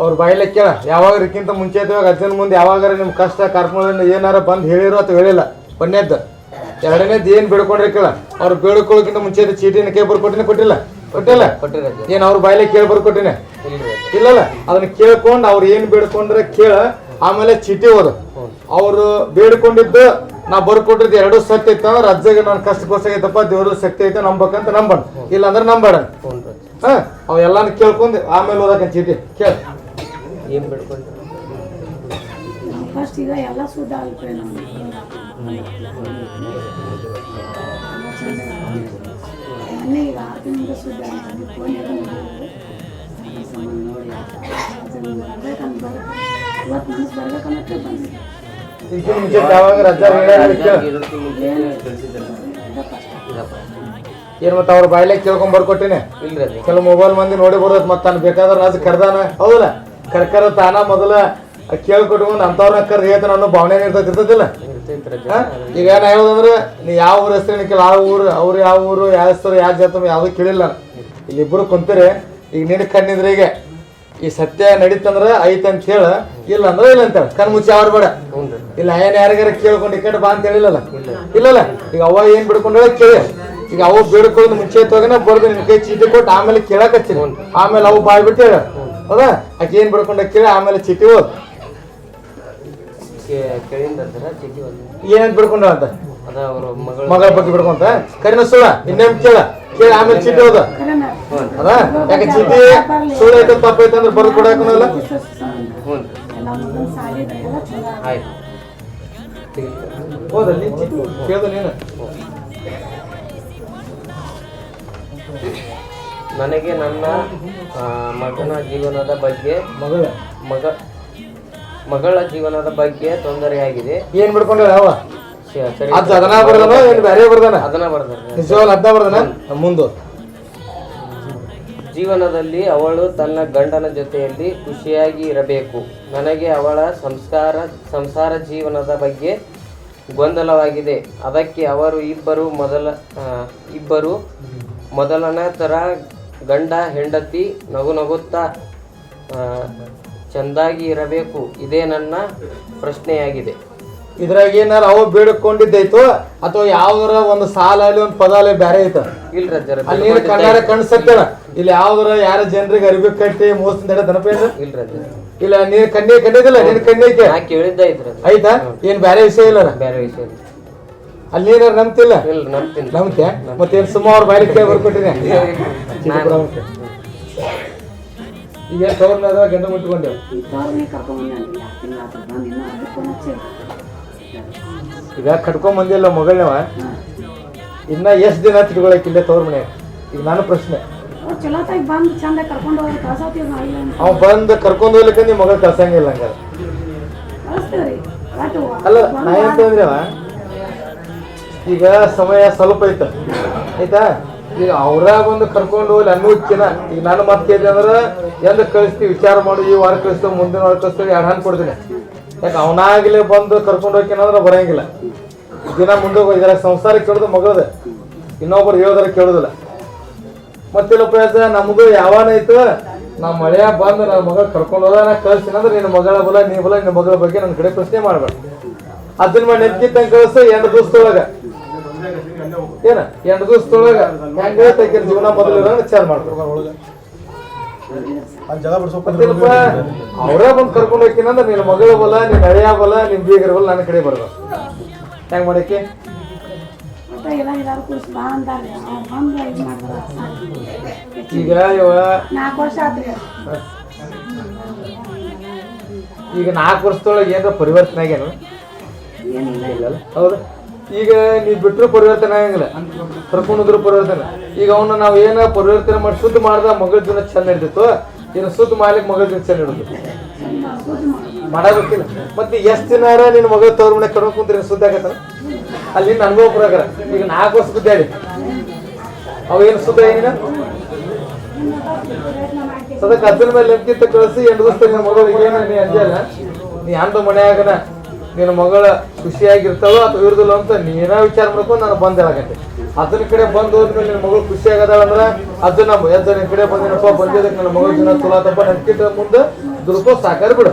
ಅವ್ರ ಬಾಯಿಲೆ ಕೇಳ ಮುಂಚೆ ಇದ್ದಾಗ ಅಜ್ಜನ ಮುಂದೆ ಯಾವಾಗಾರ ನಿಮ್ಮ ಕಷ್ಟ ಕಾರ್ಕೊಂಡು ಏನಾರ ಬಂದು ಹೇಳಿರು ಅಥವಾ ಹೇಳಿಲ್ಲ ಒಂದೇದ್ದು ಎರಡನೇದು ಏನು ಬೇಡ್ಕೊಂಡ್ರೆ ಕೇಳ ಅವ್ರು ಬೇಡ್ಕೊಳ್ಳೋಕ್ಕಿಂತ ಮುಂಚೆ ಚೀಟಿನ ಕೈ ಬರ್ಕೊಟ್ಟಿನ ಕೊಟ್ಟಿಲ್ಲ? ಕೊಟ್ಟಿಲ್ಲ? ಏನು ಅವ್ರ ಬಾಯಿಲೆ ಕೇಳಿ ಬರ್ಕೊಟ್ಟಿನ? ಇಲ್ಲಲ್ಲ ಅದನ್ನ ಕೇಳ್ಕೊಂಡು ಅವ್ರು ಏನು ಬೇಡ್ಕೊಂಡ್ರೆ ಕೇಳ ಆಮೇಲೆ ಚೀಟಿ ಓದು. ಅವರು ಬೇಡ್ಕೊಂಡಿದ್ದು ನಾ ಬರ್ಕೊಟ್ಟಿದ್ದು ಎರಡು ಸತ್ಯ ಐತೆ ಅಂದ್ರೆ ಅಜ್ಜಗೆ ನಾನು ಕಷ್ಟ ಐತಪ್ಪ ದೇವ್ರ ಶಕ್ತಿ ಐತೆ ನಂಬಕಂತ ನಂಬಣ. ಇಲ್ಲಾಂದ್ರೆ ಅಂದ್ರೆ ಹಾಂ ಹ್ಞೂ ಹಾ ಅವ ಎಲ್ಲಾನು ಕೇಳ್ಕೊಂಡು ಆಮೇಲೆ ಓದಕ್ಕೆ ಚೀಟಿ ಕೇಳ. ಏನು ಬಿಡ್ಕೊಂಡ್ರಿ ಫಸ್ಟ್ ಈಗ ಎಲ್ಲ ಸುದ್ದ ಆಗ್ಬಿಟ್ರೆ ನಾವು ಮೊನ್ನೆ ಈಗ ಆರು ತಿಂಗಳಿಂದ ಸುದ್ದ ಫೋನ್ ನೋಡಿ ಬರ್ಬೇಕಂತ ಬರ ಇವತ್ತು ಮನಸ್ಸು ಬರ್ಬೇಕನ್ನಕ್ಕೆ ಏನ್ ಮತ್ತೆ ಅವ್ರ ಬಾಯ್ಲೆ ಕೇಳ್ಕೊಂಡ್ ಬರ್ಕೊಟ್ಟಿನಿ? ಇಲ್ರಿ ಕೆಲವು ಮೊಬೈಲ್ ಮಂದಿ ನೋಡಿ ಬರೋದ್ ಮತ್ತೆ ತಾನು ಬೇಕಾದ್ರೆ ರಾಜ ಕರ್ದಾನ? ಹೌದಲ್ಲ? ಕರ್ಕರ ತಾನ ಮೊದಲ ಕೇಳ್ಕೊಟ್ಕೊಂಡು ಅಂಥವ್ರನ್ನ ಕರ್ ಹೇಳ್ತಾನ ಅನ್ನೋ ಭಾವನೆ ಇರ್ತೈತಿ? ಈಗ ನಾ ಹೇಳೋದಂದ್ರೆ ನೀ ಯಾವ ಊರ ಹೆಸರು ಕೇಳ ಆ ಊರು ಅವ್ರು ಯಾವ ಊರು ಯಾವ ಹೆಸರು ಯಾವ ಜಾತ ಯಾವ್ದು ಕೇಳಿಲ್ಲ ಇಲ್ಲಿ ಇಬ್ಬರು ಕುಂತೀರಿ ಈಗ ನಿನ್ನ ಕಣ್ಣಿದ್ರೆ ಈಗ ಈ ಸತ್ಯ ನಡೀತಂದ್ರೆ ಐತೆ ಅಂತ ಹೇಳ ಇಲ್ಲ ಅಂದ್ರೆ ಇಲ್ಲ ಅಂತ ಕಣ್ ಮುಚ್ಚಿ ಅವ್ರ ಬೇಡ. ಇಲ್ಲ ಏನ್ ಯಾರಿಗಾರ ಕೇಳ್ಕೊಂಡು ಈ ಕಡೆ ಬಾ ಅಂತ ಹೇಳಿಲ್ಲಲ್ಲ? ಇಲ್ಲಲ್ಲ? ಈಗ ಅವ ಏನ್ ಹೇಳಿ ಕೇಳಿ. ಈಗ ಅವು ಬೇಡ್ಕೊಳ್ಳೋದು ಮುಂಚೆ ತಗೋನ ಬರ್ದು ನಿನ್ ಕೈ ಚೀಟಿ ಕೊಟ್ಟು ಆಮೇಲೆ ಕೇಳಕ್ ಹಚ್ಚಿರಿ ಆಮೇಲೆ ಅವು ಬಾಯ್ ಬಿಟ್ಟು ಹೇಳ. ಹೌದಾ? ಆಕೆ ಏನ್ ಬಿಡ್ಕೊಂಡ ಕೇಳಿ ಆಮೇಲೆ ಚೀಟಿ ಓದ್. ಏನೇನ್ ಬಿಡ್ಕೊಂಡ ಅಂತ? ಮಗಳು ಬಗ್ಗೆ. ಬಿಡ್ಕೊಂತ? ಕರಿನ ಸುಳ್ಳ ಇನ್ನೇನ್ ಕೇಳ? ಕೇಳಿ ಆಮೇಲೆ ಚೀಟಿ ಓದ. ಅದ ಯಾಕೆ ಚೀಟಿ ಸುಳ್ಳು ಐತೆ ತಪ್ಪ ಐತೆ ಅಂದ್ರೆ ಬರ್ದು ಹೌದಾ ನೀನ್ ಚೀಟಿ? ಕೇಳ್ದ ನೀನು? ನನಗೆ ನನ್ನ ಮಗನ ಜೀವನದ ಬಗ್ಗೆ ಮಗಳ? ಮಗ ಮಗಳ ಜೀವನದ ಬಗ್ಗೆ ತೊಂದರೆಯಾಗಿದೆ. ಏನ್ ಬಿಡ್ಕೊಂಡ ಯಾವ? ಶ- ಸರಿ. ಅದ್ ಅದನ್ನ ಬರ್ದಾನ ಏನ್ ಬೇರೆ ಬರ್ದಾನ? ಅದನ್ನ ನಿಜವಾಗ್ಲೂ ಬರ್ದಾನ? ಮುಂದು. ಜೀವನದಲ್ಲಿ ಅವಳು ತನ್ನ ಗಂಡನ ಜೊತೆಯಲ್ಲಿ ಖುಷಿಯಾಗಿ ಇರಬೇಕು. ನನಗೆ ಅವಳ ಸಂಸ್ಕಾರ ಸಂಸಾರ ಜೀವನದ ಬಗ್ಗೆ ಗೊಂದಲವಾಗಿದೆ. ಅದಕ್ಕೆ ಅವರು ಇಬ್ಬರು ಮೊದಲ ಇಬ್ಬರು ಮೊದಲನೇ ಥರ ಗಂಡ ಹೆಂಡತಿ ನಗು ನಗುತ್ತಾ ಚೆಂದಾಗಿ ಇರಬೇಕು ಇದೇ ನನ್ನ ಪ್ರಶ್ನೆಯಾಗಿದೆ. ಇದ್ರಾಗ ಏನಾರ ಅವು ಬೇಡ್ಕೊಂಡಿದ್ದೈತು ಅಥವಾ ಯಾವ್ದಾರ ಒಂದು ಸಾಲ ಅಲ್ಲಿ ಒಂದು ಪದ ಅಲ್ಲಿ ಬೇರೆ ಐತ? ಇಲ್ಲ ರಜ್ಜರ ಅಲ್ಲಿ ನೀನು ಕಣ್ಣಾರ ಇಲ್ಲಿ ಯಾವ್ದಾರ ಯಾರ ಜನರಿಗೆ ಅರಿವಿ ಕಟ್ಟಿ ಮೋಸದಿಂದ ದನಪ ಏನ್ರ? ಇಲ್ಲ ನೀನ್ ಕಣ್ಣಿ ಕಂಡಿದ್ದಿಲ್ಲ ನಿನ್ ಕಣ್ಣೈತೆ ನಾ ಕೇಳಿದ್ದ ಐತ್ರಿ. ಆಯ್ತಾ ಏನ್ ಬೇರೆ ವಿಷಯ ಇಲ್ಲ ಬೇರೆ ವಿಷಯ ಇಲ್ಲ. ಅಲ್ಲಿ ಏನಾರ ನಂಬ್ತಿಲ್ಲ? ಇಲ್ಲ ನಂಬ್ತೀನಿ. ನಂಬ್ತೆ ಮತ್ತೇನು ಸುಮಾರು ಬಾಯಿ ಕೇಳಿ ಬರ್ಕೊಟ್ಟಿನಿ ಈಗ ತವ್ರನ್ನ ಅದ ಗಂಡ ಮುಟ್ಕೊಂಡೆ ಈಗ ಕಟ್ಕೊಂಡ್ ಬಂದಿಲ್ಲ ಮಗಳವ. ಇನ್ನ ಎಷ್ಟು ದಿನ ತಿಳ್ಕೊಳಕಿಲ್ಲ ತವ್ರ ಮನೆ? ಈಗ ನಾನು ಪ್ರಶ್ನೆ. ಅವ್ ಚಲೋತಾಗಿ ಬಂದು ಚಂದ ಕರ್ಕೊಂಡು ಇಲ್ಲ ಹೋಗ್ಲಿಕ್ಕೆ ನಿಮ್ಮ ಮಗಳ ಕಳ್ಸಂಗಿಲ್ಲ ಹಂಗಾರ. ಅಲ್ಲ ನಾ ಏನಂತಂದ್ರೆ ಅವ, ಈಗ ಸಮಯ ಸ್ವಲ್ಪ ಐತ. ಆಯ್ತಾ? ಈಗ ಅವ್ರಾಗ ಒಂದು ಕರ್ಕೊಂಡು ಹೋಗ್ಲಿ ಅನ್ನೋದ್ಕಿನ ಈಗ ನಾನು ಮತ್ತೆ ಕೇಳಿದೆ ಅಂದ್ರೆ ಎಂದ ಕಳಿಸ್ತೀವಿ ವಿಚಾರ ಮಾಡಿ, ಈ ವಾರ ಕಳಿಸ್ತೇವೆ, ಮುಂದಿನ ವಾರ ಕಳಿಸ್ತೇವೆ, ಎರಡು ಹಣ್ಣು ಕೊಡ್ತೀನಿ. ಯಾಕೆ ಅವನಾಗಲೇ ಬಂದು ಕರ್ಕೊಂಡು ಹೋಗ್ಕೇನಂದ್ರೆ ಬರೋಂಗಿಲ್ಲ. ದಿನ ಮುಂದೆ ಇದ್ರ ಸಂಸಾರ ಕೇಳೋದು ಮಗಳದ. ಇನ್ನೊಬ್ರು ಹೇಳೋದ್ರ ಕೇಳೋದಿಲ್ಲ ಮತ್ತಿಲ್ಲಪ್ಪ ಹೇಳ್ತಾ ನಮಗೂ ಯಾವನೈತು ನಮ್ಮ ಮಳೆಯ ಬಂದು ನನ್ನ ಮಗಳ ಕರ್ಕೊಂಡು ಹೋದ, ನಾ ಕಳ್ಸಿನ ಅಂದ್ರೆ ನಿನ್ನ ಮಗಳ ಬಲ, ನೀ ಬಲ, ನಿನ್ನ ಮಗಳ ಬಗ್ಗೆ ನನ್ನ ಕಡೆ ಪ್ರಶ್ನೆ ಮಾಡ್ಬೇಡ. ಅದನ್ನ ಮಾಡಿ ನೆನ್ಕಿತ್ತಂಗ ಕಳ್ಸು ಎಂಟು ದಿವಸದೊಳಗ ಏನ? ಎಂಟು ದಿವಸದೊಳಗ ಹೆಂಗ ತೆಗಿರ್ ಜೀವನ ಮೊದಲು ವಿಚಾರ ಮಾಡ್ಬೇಕು ಮತ್ತಿಲ್ಲಪ್ಪ ಅವರೇ ಬಂದು ಕರ್ಕೊಂಡು ಹೋಗ್ತೀನಂದ್ರೆ ನಿನ್ನ ಮಗಳು ಬಲ ನಿನ್ನ ಹಳೆಯ ಬಲ ನಿನ್ನ ಬೀಗರ ಬಲ ನನ್ನ ಕಡೆ ಬರ್ಬೇಕು. ಹೆಂಗ್ ಮಾಡಕ್ಕೆ? ಈಗ ಇವ ಈಗ ನಾಲ್ಕು ವರ್ಷದೊಳಗೆ ಏನಾರ ಪರಿವರ್ತನೆ ಆಗ್ಯಾನ? ಹೌದು? ಈಗ ನೀ ಬಿಟ್ಟರು ಪರಿವರ್ತನೆ ಆಗಂಗಿಲ್ಲ. ಕರ್ಕೊಂಡು ಹೋದ್ರು ಪರಿವರ್ತನೆ. ಈಗ ಅವನ್ನ ನಾವು ಏನ ಪರಿವರ್ತನೆ ಮಾಡಿ ಶುದ್ಧ ಮಾಡ್ದ ಮಗಳ ಜೀವನ ಚಂದ ನಡೀತಿತ್ತು. ಇನ್ನು ಶುದ್ಧ ಮಾಡ್ಲಿಕ್ಕೆ ಮಗಳ ಜೀವನ ಚಂದ ನಡೀತಿತ್ತು. ಮಾಡಬೇಕಿಲ್ಲ. ಮತ್ತೆ ಎಷ್ಟು ದಿನ ನಿನ್ನ ಮಗಳ ತವ್ರ ಮನೆ ಕರ್ಕೊಂಡು ಕುಂತ್ರಿ ಸುದ್ದಿ ಆಗತ್ತ ಅಲ್ಲಿ ಅನುಭವ ಪ್ರಕಾರ. ಈಗ ನಾಲ್ಕು ವರ್ಷ ಗುದ್ದಾಡಿ ಅವ ಏನು ಸುದ್ದ ಏನ ಸದಕ್ಕೆ ಅದ್ರ ಮೇಲೆ ಲೆಕ್ಕಿತ್ತು ಕಳಿಸಿ ಎಂಟು ದಿವಸ ಮಗಳಿಗೆ ಏನು ನೀ ಅಂಜಲ್ಲ. ನೀ ಅಂದ ಮನ್ಯಾಗನ ನಿನ್ನ ಮಗಳ ಖುಷಿಯಾಗಿರ್ತಾಳೋ ಅಥವಾ ಇರುದಿಲ್ಲ ಅಂತ ನೀನ ವಿಚಾರ ಮಾಡ್ಕೊಂಡು ನಾನು ಬಂದ್ ಹೇಳಕತ್ತೆ ಅದನ್ನ ಕಡೆ ಬಂದು ಹೋದ್ಮೇಲೆ ನಿನ್ನ ಮಗಳು ಖುಷಿ ಅಂದ್ರೆ ಅದನ್ನ ನಮ್ಮ ನಿನ್ನ ನಿನ್ ಕಡೆ ಬಂದಿನಪ್ಪ, ಬಂದಿದ್ದಕ್ಕೆ ನನ್ನ ಮಗಳ ಜನ ಚಲೋ ಆತಪ್ಪ ಮುಂದೆ ದುರ್ಗೋ ಸಾಕಾರ ಬಿಡು.